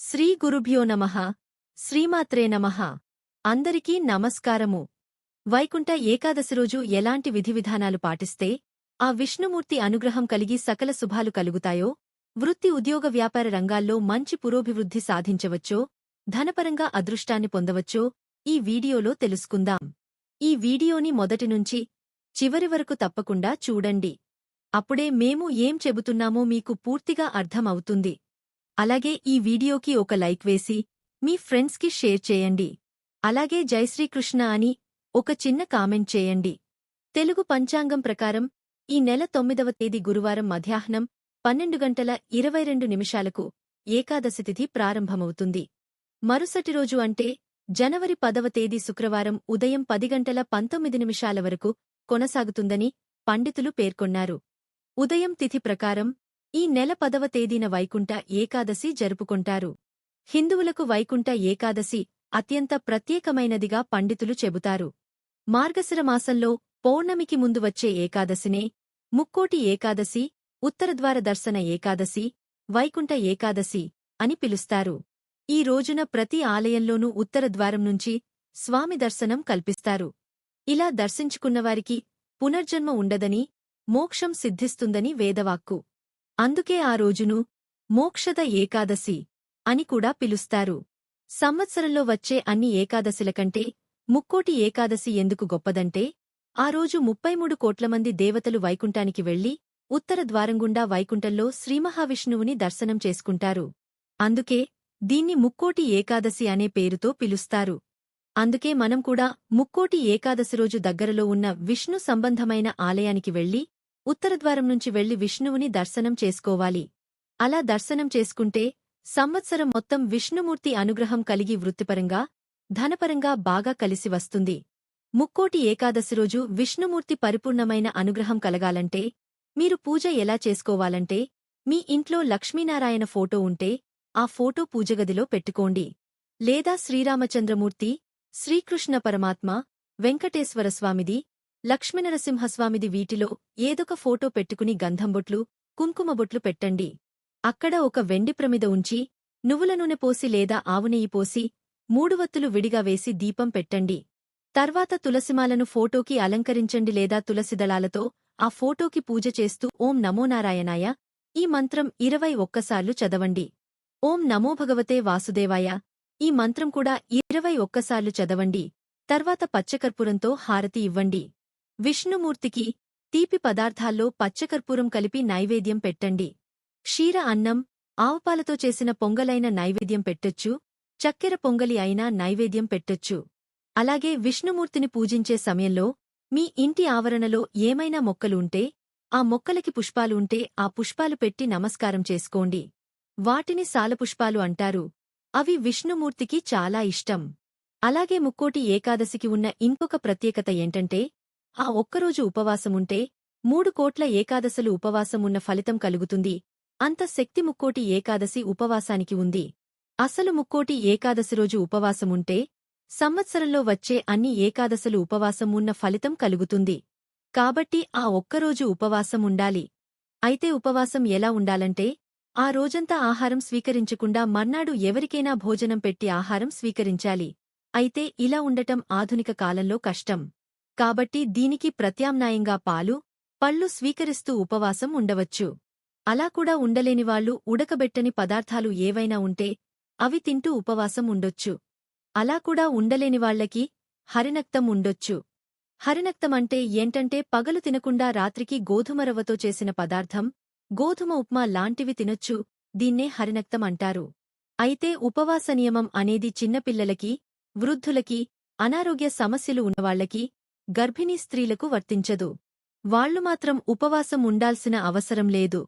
శ్రీ గురుభ్యో నమః. శ్రీమాత్రే నమః. అందరికీ నమస్కారము. వైకుంఠ ఏకాదశి రోజు ఎలాంటి విధివిధానాలు పాటిస్తే ఆ విష్ణుమూర్తి అనుగ్రహం కలిగి సకల శుభాలు కలుగుతాయో వృత్తి ఉద్యోగ వ్యాపార రంగాల్లో మంచి పురోభివృద్ధి సాధించవచ్చో ధనపరంగా అదృష్టాన్ని పొందవచ్చో ఈ వీడియోలో తెలుసుకుందాం. ఈ వీడియోని మొదటి నుంచి చివరి వరకు తప్పకుండా చూడండి. అప్పుడే మేము ఏం చెబుతున్నామో మీకు పూర్తిగా అర్థమవుతుంది. అలాగే ఈ వీడియోకి ఒక లైక్ వేసి మీ ఫ్రెండ్స్కి షేర్ చేయండి. అలాగే జై శ్రీకృష్ణ అని ఒక చిన్న కామెంట్ చేయండి. తెలుగు పంచాంగం ప్రకారం ఈ నెల తొమ్మిదవ తేదీ గురువారం మధ్యాహ్నం పన్నెండు గంటల ఇరవై రెండు నిమిషాలకు ఏకాదశి తిథి ప్రారంభమవుతుంది. మరుసటి రోజు అంటే జనవరి పదవ తేదీ శుక్రవారం ఉదయం పది గంటల పంతొమ్మిది నిమిషాల వరకు కొనసాగుతుందని పండితులు పేర్కొన్నారు. ఉదయం తిథి ప్రకారం ఈ నెల పదవ తేదీన వైకుంఠ ఏకాదశి జరుపుకుంటారు. హిందువులకు వైకుంఠ ఏకాదశి అత్యంత ప్రత్యేకమైనదిగా పండితులు చెబుతారు. మార్గశిరమాసంలో పౌర్ణమికి ముందు వచ్చే ఏకాదశినే ముక్కోటి ఏకాదశి ఉత్తరద్వార దర్శన ఏకాదశి వైకుంఠ ఏకాదశి అని పిలుస్తారు. ఈ రోజున ప్రతి ఆలయంలోనూ ఉత్తరద్వారం నుంచి స్వామి దర్శనం కల్పిస్తారు. ఇలా దర్శించుకున్నవారికి పునర్జన్మ ఉండదని మోక్షం సిద్ధిస్తుందని వేదవాక్కు. అందుకే ఆ రోజును మోక్షద ఏకాదశి అని కూడా పిలుస్తారు. సంవత్సరంలో వచ్చే అన్ని ఏకాదశిల కంటే ముక్కోటి ఏకాదశి ఎందుకు గొప్పదంటే ఆ రోజు ముప్పై మూడు కోట్ల మంది దేవతలు వైకుంఠానికి వెళ్ళి ఉత్తర ద్వారంగుండా వైకుంఠంలో శ్రీమహావిష్ణువుని దర్శనం చేసుకుంటారు. అందుకే దీన్ని ముక్కోటి ఏకాదశి అనే పేరుతో పిలుస్తారు. అందుకే మనం కూడా ముక్కోటి ఏకాదశి రోజు దగ్గరలో ఉన్న విష్ణు సంబంధమైన ఆలయానికి వెళ్ళి ఉత్తరద్వారం నుంచి వెళ్ళి విష్ణువుని దర్శనం చేసుకోవాలి. అలా దర్శనం చేసుకుంటే సంవత్సరం మొత్తం విష్ణుమూర్తి అనుగ్రహం కలిగి వృత్తిపరంగా ధనపరంగా బాగా కలిసి వస్తుంది. ముక్కోటి ఏకాదశి రోజు విష్ణుమూర్తి పరిపూర్ణమైన అనుగ్రహం కలగాలంటే మీరు పూజ ఎలా చేసుకోవాలంటే మీ ఇంట్లో లక్ష్మీనారాయణ ఫోటో ఉంటే ఆ ఫోటో పూజగదిలో పెట్టుకోండి. లేదా శ్రీరామచంద్రమూర్తి శ్రీకృష్ణ పరమాత్మ వెంకటేశ్వరస్వామిది లక్ష్మీనరసింహస్వామిది వీటిలో ఏదొక ఫోటో పెట్టుకుని గంధంబొట్లు కుంకుమబొట్లు పెట్టండి. అక్కడ ఒక వెండి ప్రమిద ఉంచి నువ్వుల నూనె పోసి లేదా ఆవునెయ్యి పోసి మూడువత్తులు విడిగా వేసి దీపం పెట్టండి. తర్వాత తులసిమాలను ఫోటోకి అలంకరించండి లేదా తులసిదళాలతో ఆ ఫోటోకి పూజ చేస్తూ ఓం నమోనారాయణాయ ఈ మంత్రం ఇరవై ఒక్కసార్లు చదవండి. ఓం నమో భగవతే వాసుదేవాయ ఈ మంత్రం కూడా ఇరవై ఒక్కసార్లు చదవండి. తర్వాత పచ్చకర్పూరంతో హారతి ఇవ్వండి. విష్ణుమూర్తికి తీపి పదార్థాల్లో పచ్చకర్పూరం కలిపి నైవేద్యం పెట్టండి. క్షీర అన్నం ఆవుపాలతో చేసిన పొంగలైన నైవేద్యం పెట్టొచ్చు చక్కెర పొంగలి అయినా నైవేద్యం పెట్టొచ్చు. అలాగే విష్ణుమూర్తిని పూజించే సమయంలో మీ ఇంటి ఆవరణలో ఏమైనా మొక్కలు ఉంటే ఆ మొక్కలకి పుష్పాలు ఉంటే ఆ పుష్పాలు పెట్టి నమస్కారం చేసుకోండి. వాటిని సాలపుష్పాలు అంటారు. అవి విష్ణుమూర్తికి చాలా ఇష్టం. అలాగే ముక్కోటి ఏకాదశికి ఉన్న ఇంకొక ప్రత్యేకత ఏంటంటే ఆ ఒక్కరోజు ఉపవాసముంటే మూడు కోట్ల ఏకాదశులు ఉపవాసం ఉన్న ఫలితం కలుగుతుంది. అంత శక్తి ముక్కోటి ఏకాదశి ఉపవాసానికి ఉంది. అసలు ముక్కోటి ఏకాదశి రోజు ఉపవాసముంటే సంవత్సరంలో వచ్చే అన్ని ఏకాదశులు ఉపవాసం ఉన్న ఫలితం కలుగుతుంది. కాబట్టి ఆ ఒక్కరోజు ఉపవాసం ఉండాలి అయితే ఉపవాసం ఎలా ఉండాలంటే ఆ రోజంతా ఆహారం స్వీకరించకుండా మర్నాడు ఎవరికైనా భోజనం పెట్టి ఆహారం స్వీకరించాలి. అయితే ఇలా ఉండటం ఆధునిక కాలంలో కష్టం. కాబట్టి దీనికి ప్రత్యామ్నాయంగా పాలు పళ్ళు స్వీకరిస్తూ ఉపవాసం ఉండవచ్చు. అలా కూడా ఉండలేనివాళ్ళు ఉడకబెట్టని పదార్థాలు ఏవైనా ఉంటే అవి తింటూ ఉపవాసం ఉండొచ్చు. అలా కూడా ఉండలేనివాళ్ళకి హరినక్తం ఉండొచ్చు. హరినక్తమంటే ఏంటంటే పగలు తినకుండా రాత్రికి గోధుమరవ్వతో చేసిన పదార్థం గోధుమ ఉప్మా లాంటివి తినొచ్చు దీన్నే హరినక్తం అంటారు. అయితే ఉపవాస నియమం అనేది చిన్నపిల్లలకి వృద్ధులకి అనారోగ్య సమస్యలు ఉన్నవాళ్ళకి గర్భిణీ స్త్రీలకు వర్తించదు. వాళ్ళు మాత్రం ఉపవాసం ఉండాల్సిన అవసరం లేదు.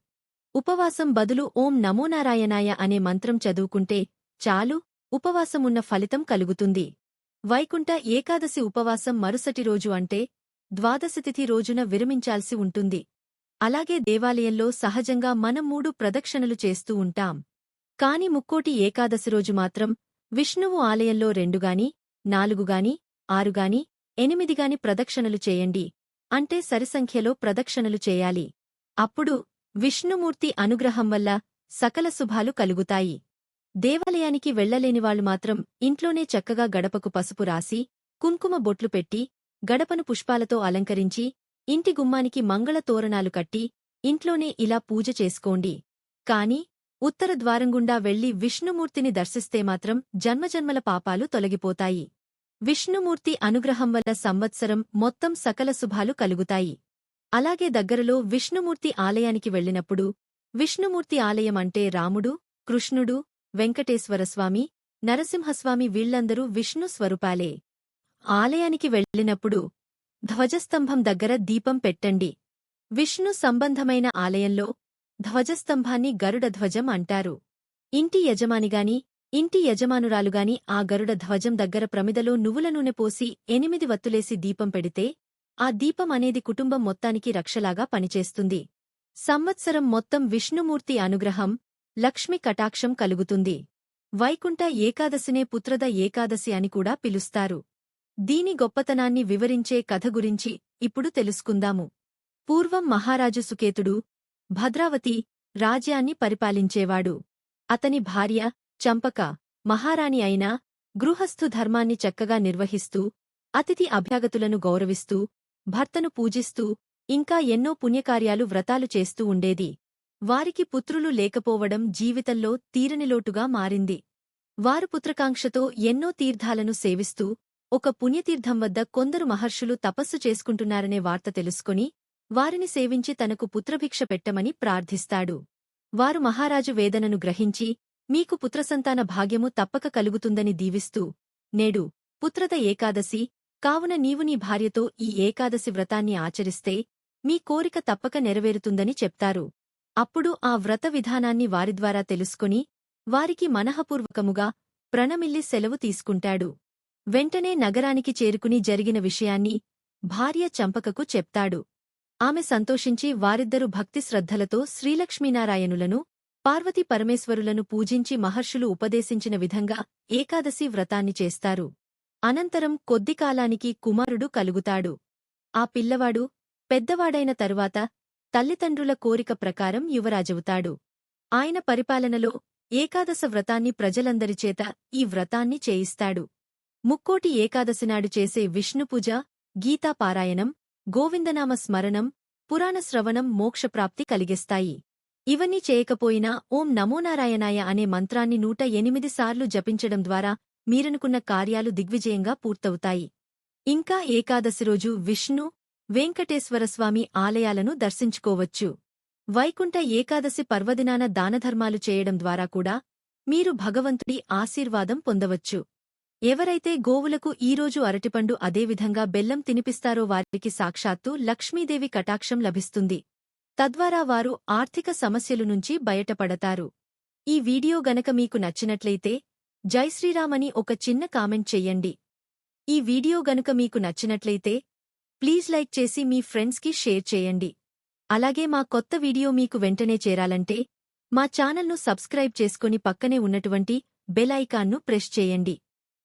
ఉపవాసం బదులు ఓం నమోనారాయణాయ అనే మంత్రం చదువుకుంటే చాలు ఉపవాసమున్న ఫలితం కలుగుతుంది. వైకుంఠ ఏకాదశి ఉపవాసం మరుసటి రోజు అంటే ద్వాదశతిథి రోజున విరమించాల్సి ఉంటుంది. అలాగే దేవాలయంలో సహజంగా మనం మూడు ప్రదక్షిణలు చేస్తూ ఉంటాం. కాని ముక్కోటి ఏకాదశి రోజు మాత్రం విష్ణువు ఆలయంలో రెండుగాని నాలుగుగాని ఆరుగాని ఎనిమిదిగాని ప్రదక్షిణలు చేయండి. అంటే సరిసంఖ్యలో ప్రదక్షిణలు చేయాలి. అప్పుడు విష్ణుమూర్తి అనుగ్రహం వల్ల సకల శుభాలు కలుగుతాయి. దేవాలయానికి వెళ్ళలేనివాళ్ళు మాత్రం ఇంట్లోనే చక్కగా గడపకు పసుపు రాసి కుంకుమ బొట్లు పెట్టి గడపను పుష్పాలతో అలంకరించి ఇంటి గుమ్మానికి మంగళ తోరణాలు కట్టి ఇంట్లోనే ఇలా పూజ చేసుకోండి. కాని ఉత్తర ద్వారంగుండా వెళ్ళి విష్ణుమూర్తిని దర్శిస్తే మాత్రం జన్మజన్మల పాపాలు తొలగిపోతాయి. విష్ణుమూర్తి అనుగ్రహం వల్ల సంవత్సరం మొత్తం సకల శుభాలు కలుగుతాయి. అలాగే దగ్గరలో విష్ణుమూర్తి ఆలయానికి వెళ్ళినప్పుడు విష్ణుమూర్తి ఆలయం అంటే రాముడు కృష్ణుడు వెంకటేశ్వరస్వామి నరసింహస్వామి వీళ్ళందరూ విష్ణు స్వరూపాలే. ఆలయానికి వెళ్ళినప్పుడు ధ్వజస్తంభం దగ్గర దీపం పెట్టండి. విష్ణు సంబంధమైన ఆలయంలో ధ్వజస్తంభాన్ని గరుడ ధ్వజం అంటారు. ఇంటి యజమానిగాని ఇంటి యజమానురాలుగాని ఆ గరుడ ధ్వజం దగ్గర ప్రమిదలో నువ్వుల నూనె పోసి ఎనిమిది వత్తులేసి దీపం పెడితే ఆ దీపం అనేది కుటుంబం మొత్తానికి రక్షలాగా పనిచేస్తుంది. సంవత్సరం మొత్తం విష్ణుమూర్తి అనుగ్రహం లక్ష్మి కటాక్షం కలుగుతుంది. వైకుంఠ ఏకాదశినే పుత్రద ఏకాదశి అని కూడా పిలుస్తారు. దీని గొప్పతనాన్ని వివరించే కథ గురించి ఇప్పుడు తెలుసుకుందాము. పూర్వం మహారాజు సుకేతుడు భద్రావతి రాజ్యాన్ని పరిపాలించేవాడు. అతని భార్య చంపక మహారాణి అయినా గృహస్థు ధర్మాన్ని చక్కగా నిర్వహిస్తూ అతిథి అభ్యాగతులను గౌరవిస్తూ భర్తను పూజిస్తూ ఇంకా ఎన్నో పుణ్యకార్యాలు వ్రతాలు చేస్తూ ఉండేది. వారికి పుత్రులు లేకపోవడం జీవితంలో తీరనిలోటుగా మారింది. వారు పుత్రకాంక్షతో ఎన్నో తీర్థాలను సేవిస్తూ ఒక పుణ్యతీర్థం వద్ద కొందరు మహర్షులు తపస్సు చేసుకుంటున్నారనే వార్త తెలుసుకుని వారిని సేవించి తనకు పుత్రభిక్ష పెట్టమని ప్రార్థిస్తాడు. వారు మహారాజు వేదనను గ్రహించి మీకు పుత్రసంతాన భాగ్యము తప్పక కలుగుతుందని దీవిస్తూ నేడు పుత్రద ఏకాదశి కావున నీవు నీ భార్యతో ఈ ఏకాదశి వ్రతాన్ని ఆచరిస్తే మీ కోరిక తప్పక నెరవేరుతుందని చెప్తారు. అప్పుడు ఆ వ్రత విధానాన్ని వారి ద్వారా తెలుసుకుని వారికి మనఃపూర్వకముగా ప్రణమిల్లి సెలవు తీసుకుంటాడు. వెంటనే నగరానికి చేరుకుని జరిగిన విషయాన్ని భార్య చంపకకు చెప్తాడు. ఆమె సంతోషించి వారిద్దరు భక్తి శ్రద్ధలతో శ్రీలక్ష్మీనారాయణులను పార్వతీ పరమేశ్వరులను పూజించి మహర్షులు ఉపదేశించిన విధంగా ఏకాదశి వ్రతాన్ని చేస్తారు. అనంతరం కొద్ది కాలానికి కుమారుడు కలుగుతాడు. ఆ పిల్లవాడు పెద్దవాడైన తరువాత తల్లిదండ్రుల కోరిక ప్రకారం యువరాజవుతాడు. ఆయన పరిపాలనలో ఏకాదశ వ్రతాన్ని ప్రజలందరిచేత ఈ వ్రతాన్ని చేయిస్తాడు. ముక్కోటి ఏకాదశినాడు చేసే విష్ణుపూజ గీతాపారాయణం గోవిందనామ స్మరణం పురాణ శ్రవణం మోక్షప్రాప్తి కలిగిస్తాయి. ఇవన్నీ చేయకపోయినా ఓం నమోనారాయణాయ అనే మంత్రాన్ని నూట ఎనిమిది సార్లు జపించడం ద్వారా మీరనుకున్న కార్యాలు దిగ్విజయంగా పూర్తవుతాయి. ఇంకా ఏకాదశి రోజు విష్ణు వెంకటేశ్వరస్వామి ఆలయాలను దర్శించుకోవచ్చు. వైకుంఠ ఏకాదశి పర్వదినాన దానధర్మాలు చేయడం ద్వారా కూడా మీరు భగవంతుడి ఆశీర్వాదం పొందవచ్చు. ఎవరైతే గోవులకు ఈరోజు అరటిపండు అదేవిధంగా బెల్లం తినిపిస్తారో వారికి సాక్షాత్తు లక్ష్మీదేవి కటాక్షం లభిస్తుంది. తద్వారా వారు ఆర్థిక సమస్యలు నుంచి బయటపడతారు. ఈ వీడియో గనక మీకు నచ్చినట్లయితే జై శ్రీరామని ఒక చిన్న కామెంట్ చెయ్యండి ఈ వీడియో గనుక మీకు నచ్చినట్లయితే ప్లీజ్ లైక్ చేసి మీ ఫ్రెండ్స్కి షేర్ చేయండి. అలాగే మా కొత్త వీడియో మీకు వెంటనే చేరాలంటే మా ఛానల్ను సబ్స్క్రైబ్ చేసుకుని పక్కనే ఉన్నటువంటి బెల్ ఐకాన్ను ప్రెస్ చేయండి.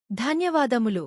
ధన్యవాదములు.